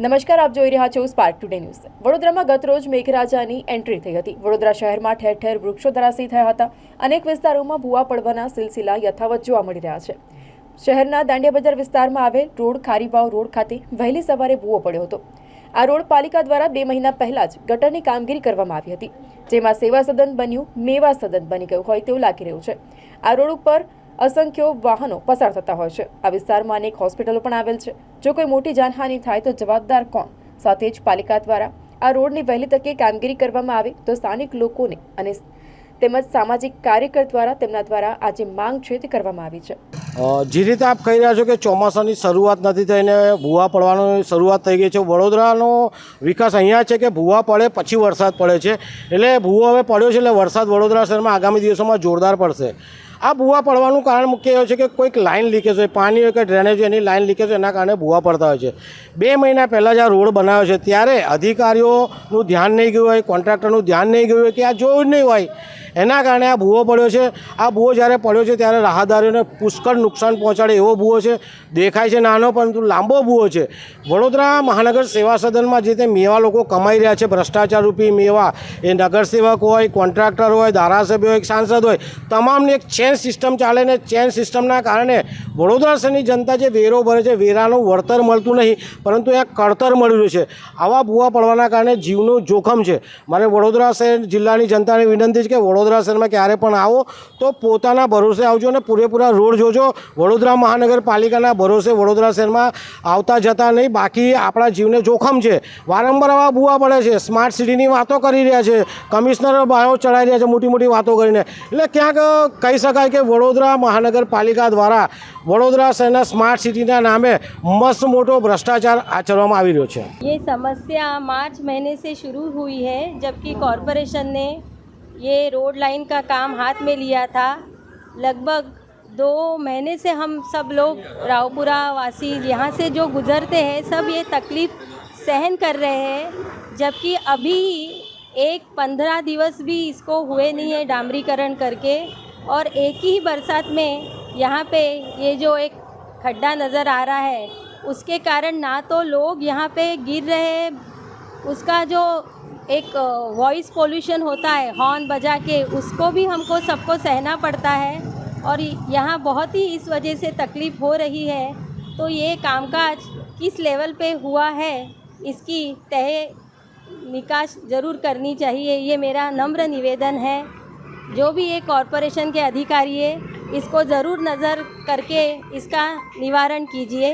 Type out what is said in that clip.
નમસ્કાર, આપ જોઈ રહ્યા છો સ્પાર્ક ટુડે ન્યૂઝ વડોદરામાં ગત રોજ મેઘરાજાની એન્ટ્રી થઈ હતી. વડોદરા શહેરમાં ઠેર ઠેર વૃક્ષો ધરાશી થયા હતા. અનેક વિસ્તારોમાં ભૂવા પડવાના સિલસિલા યથાવત જોવા મળી રહ્યા છે. શહેરના દાંડિયા બજાર વિસ્તારમાં આવેલ રોડ ખારીબાવ રોડ ખાતે વહેલી સવારે ભૂવો પડ્યો હતો. આ રોડ પાલિકા દ્વારા બે મહિના પહેલા જ ગટરની કામગીરી કરવામાં આવી હતી, જેમાં સેવા સદન બન્યું, મેવા સદન બની ગયું હોય તેવું લાગી રહ્યું છે. આ રોડ ઉપર અસંખ્ય વાહનો પસાર થતા હોય છે. આ વિસ્તારમાં અનેક હોસ્પિટલો પણ આવેલ છે. જો કોઈ મોટી જાનહાનિ થાય તો જવાબદાર કોણ? સાથે જ પાલિકા દ્વારા આ રોડની વહેલી તકે કામગીરી કરવામાં આવે તો સ્થાનિક લોકોને અને તેમજ સામાજિક કાર્યકર દ્વારા તેમના દ્વારા આ જે માંગ છે તે કરવામાં આવી છે. જે રીતે આપ કહી રહ્યા છો કે ચોમાસાની શરૂઆત નથી થઈને ભૂવા પડવાની શરૂઆત થઈ ગઈ છે, વડોદરાનો વિકાસ અહીંયા છે કે ભૂવા પડે પછી વરસાદ પડે છે? એટલે ભૂવો હવે પડ્યો છે એટલે વરસાદ વડોદરા શહેરમાં આગામી દિવસોમાં જોરદાર પડશે. આ ભૂવા પડવાનું કારણ મુખ્ય એવું છે કે કોઈક લાઇન લીકેજ હોય, પાણી હોય કે ડ્રેનેજ હોય, એની લાઇન લીકેજ હોય, એના કારણે ભૂવા પડતા હોય છે. બે મહિના પહેલાં જે આ રોડ બનાવ્યો છે, ત્યારે અધિકારીઓનું ધ્યાન નહીં ગયું હોય, કોન્ટ્રાક્ટરનું ધ્યાન નહીં ગયું હોય કે આ જોયું જ નહીં હોય. એના કારણે આ ભૂવો પડ્યો છે. આ ભૂવો જ્યારે પડ્યો છે, ત્યારે રાહદારીઓને પુષ્કળ નુકસાન પહોંચાડે એવો ભૂવો છે. દેખાય છે નાનો, પરંતુ લાંબો ભૂવો છે. વડોદરા મહાનગર સેવા સદનમાં જે તે મેવા લોકો કમાઈ રહ્યા છે, ભ્રષ્ટાચાર રૂપી મેવા. એ નગરસેવક હોય, કોન્ટ્રાક્ટર હોય, ધારાસભ્ય હોય સાંસદ હોય, તમામને એક ચેન સિસ્ટમ ચાલે ને ચેન સિસ્ટમના કારણે વડોદરા શહેરની જનતા જે વેરો ભરે છે, વેરાનું વળતર મળતું નહીં, પરંતુ એ કળતર મળી રહ્યું છે. આવા ભૂવા પડવાના કારણે જીવનું જોખમ છે. મારે વડોદરા શહેર જિલ્લાની જનતાને વિનંતી છે કે વડોદરા શહેરમાં ક્યારે પણ આવો, તો પોતાના ભરોસે આવજો અને પૂરેપૂરા રોડ જોજો. વડોદરા મહાનગરપાલિકાના ભરોસે વડોદરા શહેરમાં આવતા જતા નહીં, બાકી આપણા જીવને જોખમ છે. વારંવાર આવા ભૂવા પડે છે. સ્માર્ટ સિટીની વાતો કરી રહ્યા છે. કમિશનરો બાયો ચડાવી રહ્યા છે મોટી મોટી વાતો કરીને. એટલે ક્યાંક કહી શકાય કે વડોદરા મહાનગરપાલિકા દ્વારા વડોદરા શહેરના સ્માર્ટ સિટીના નામે મસ્ત મોટો ભ્રષ્ટાચાર આચરવામાં આવી રહ્યો છે ये समस्या मार्च महीने से शुरू हुई है जबकि कॉरपोरेशन ने ये रोड लाइन का काम हाथ में लिया था लगभग दो महीने से हम सब लोग रावपुरा वासी यहाँ से जो गुज़रते हैं सब ये तकलीफ़ सहन कर रहे हैं जबकि अभी एक पंद्रह दिवस भी इसको हुए नहीं है डामरीकरण करके और एक ही बरसात में यहाँ पे ये जो एक खड्डा नज़र आ रहा है, उसके कारण ना तो लोग यहाँ पे गिर रहे हैं। उसका जो एक वॉइस पोल्यूशन होता है हॉर्न बजा के, उसको भी हमको सबको सहना पड़ता है। और यहाँ बहुत ही इस वजह से तकलीफ़ हो रही है। तो ये कामकाज किस लेवल पे हुआ है, इसकी तय निकाश ज़रूर करनी चाहिए। ये मेरा नम्र निवेदन है। जो भी ये कॉरपोरेशन के अधिकारी है इसको ज़रूर नज़र करके इसका निवारण कीजिए